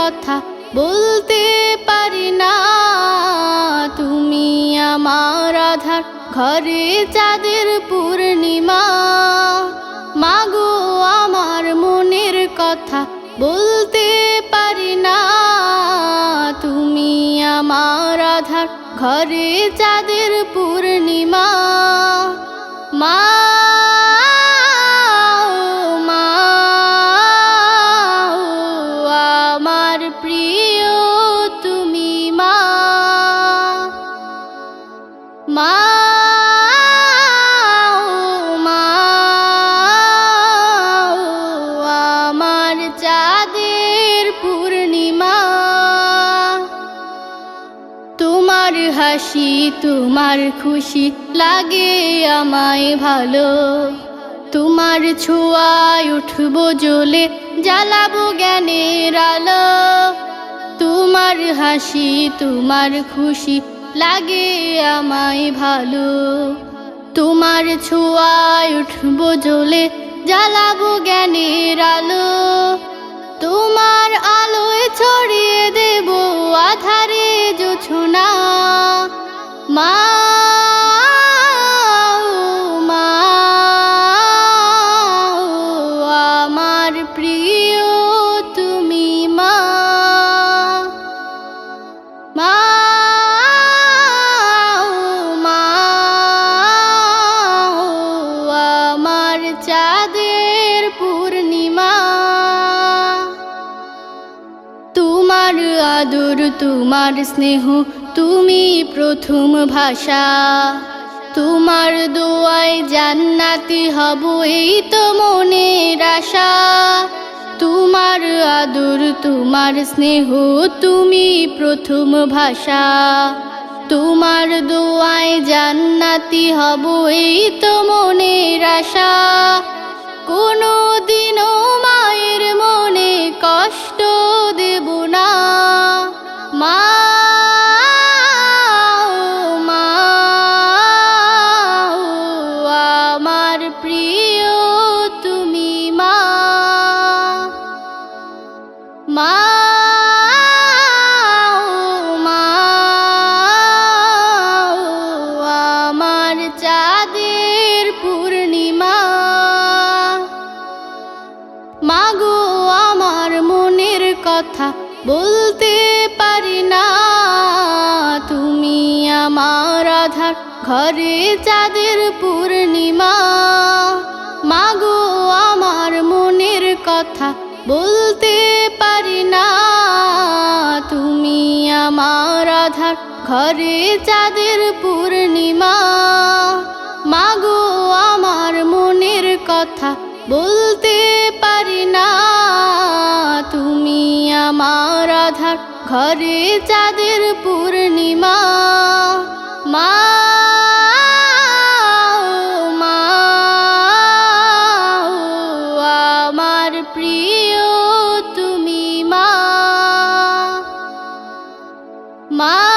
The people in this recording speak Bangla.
কথা বলতে পারি না। তুমি আমার আধার, ঘরে চাঁদের পূর্ণিমা। মাগো, আমার মনের কথা বলতে পারি না। তুমি আমার আধার, ঘরে চাঁদের পূর্ণিমা। হাসি, তোমার খুশি লাগে আমায় ভালো। তোমার ছোঁয়ায় উঠবো জ্বলে, জ্বালাবো জ্ঞানের আলো। তোমার হাসি, তোমার খুশি লাগে আমায় ভালো। তোমার ছোঁয়ায় উঠবো জ্বলে, জ্বালাবো জ্ঞানের আলো। তোমার আলোয় ছড়িয়ে দেব আধারে জোছনা আদর তোমার স্নেহ, তুমি প্রথম ভাষা। তোমার দোয়ায় জান্নাতি হব এই তো মনের আশা। তোমার আদর, তোমার স্নেহ, তুমি প্রথম ভাষা। তোমার দোয়ায় জান্নাতি হব এই তো মনের আশা। কোনো দিনও মায়ের মনে মা আমার পূর্ণিমা। আমার মনের কথা বলতে পারি না। তুমি আমার আধার ঘরে চাঁদের পূর্ণিমা। মাগো আমার মনের কথা বলতে ঘরে চাঁদের পূর্ণিমা। মাগো, আমার মনের কথা বলতে পারি না। তুমি আমার আধার, ঘরে চাঁদের পূর্ণিমা। মা আমার প্রিয় তুমি মা। মা